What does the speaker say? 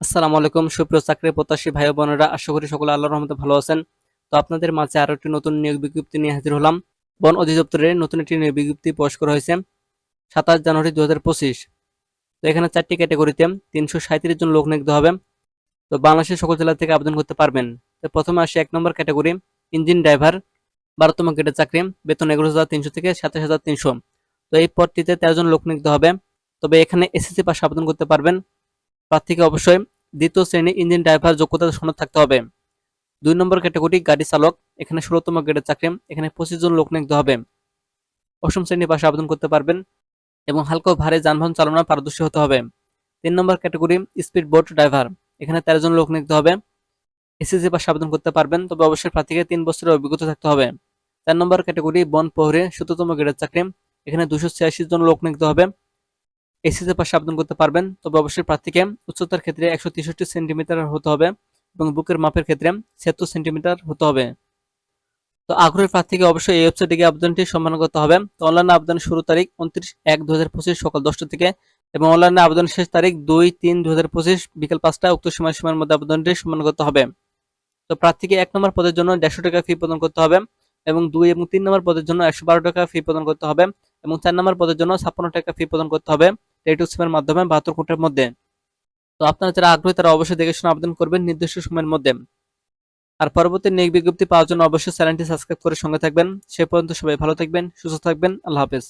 আসসালামু আলাইকুম, সুপ্রিয় চাকরি প্রত্যাশী ভাই বোনেরা। আশা করি সকলে আল্লাহর রহমতে ভালো আছেন। তো আপনাদের মাঝে আরও একটি নতুন নিয়োগ বিজ্ঞপ্তি নিয়ে হাজির হলাম। বন অধিদপ্তরের নতুন একটি নিয়োগ বিজ্ঞপ্তি প্রকাশ করা হয়েছে সাতাশ জানুয়ারি দু হাজার পঁচিশ। তো এখানে চারটি ক্যাটাগরিতে তিনশো সাঁত্রিশ জন লোক নিয়োগ হবে। তো বাংলাদেশের সকল জেলা থেকে আবেদন করতে পারবেন। তো প্রথমে আসে এক নম্বর ক্যাটাগরি, ইঞ্জিন ড্রাইভার, বারোতম গ্রেডের চাকরি, বেতন এগারো হাজার তিনশো থেকে সাতাশ হাজার তিনশো। তো এই পদটিতে তেরো জন লোক নিয়োগ হবে। তবে এখানে এসএসসি পাশে আবেদন করতে পারবেন। প্রার্থীকে অবশ্যই দ্বিতীয় শ্রেণি ইঞ্জিন ড্রাইভার যোগ্যতা সনদ থাকতে হবে। দুই নম্বর ক্যাটাগরি গাড়ি চালক, এখানে ষোলোতম গ্রেডের চাকরি, এখানে পঁচিশ জন লোক নিয়োগ হবে। অষ্টম শ্রেণি পাশে আবেদন করতে পারবেন এবং হালকা ভারী যানবাহন চালনা পারদর্শী হতে হবে। তিন নম্বর ক্যাটাগরি স্পিড বোট ড্রাইভার, এখানে তেরো জন লোক নিয়োগ হবে। এসএসসি পাশে আবেদন করতে পারবেন, তবে অবশ্যই প্রার্থীকে তিন বছরের অভিজ্ঞতা থাকতে হবে। চার নম্বর ক্যাটাগরি বন প্রহরী, সতেরোতম গ্রেডের চাকরি, এখানে দুশো ছিয়াশি জন লোক নিয়োগ হবে। এসিসি পাশে আবেদন করতে পারবেন। তবে অবশ্যই প্রার্থীকে উচ্চতার ক্ষেত্রে একশো তেষট্টি সেন্টিমিটার হতে হবে এবং বুকের মাপের ক্ষেত্রে ছিয়াত্তর সেন্টিমিটার হতে হবে। তো আগ্রহী প্রার্থীকে অবশ্যই এই ওয়েবসাইটে গিয়ে আবেদনটি সম্মান করতে হবে। তো অনলাইনে আবেদনের শুরু তারিখ উনত্রিশ এক দু হাজার পঁচিশ সকাল দশটা থেকে এবং অনলাইনে আবেদন শেষ তারিখ দুই তিন দু হাজার পঁচিশ বিকেল পাঁচটা উক্ত সময় সময়ের মধ্যে আবেদনটি সম্মান করতে হবে। তো প্রার্থীকে এক নম্বর পদের জন্য দেড়শো টাকা ফি প্রদান করতে হবে এবং দুই এবং তিন নম্বর পদের জন্য একশো বারো টাকা ফি প্রদান করতে হবে এবং চার নম্বর পদের জন্য ছাপ্পান্ন টাকা ফি প্রদান করতে হবে। টেটু সিমের মাধ্যমে বাহাত্তর ঘণ্টার মধ্যে। তো আপনারা যারা আগ্রহী, তারা অবশ্যই দেখে শুনে আবেদন করবেন নির্দিষ্ট সময়ের মধ্যে। আর পরবর্তী নেক বিজ্ঞপ্তি পাওয়ার জন্য অবশ্যই চ্যানেলটি সাবস্ক্রাইব করে সঙ্গে থাকবেন। সে পর্যন্ত সবাই ভালো থাকবেন, সুস্থ থাকবেন। আল্লাহ হাফেজ।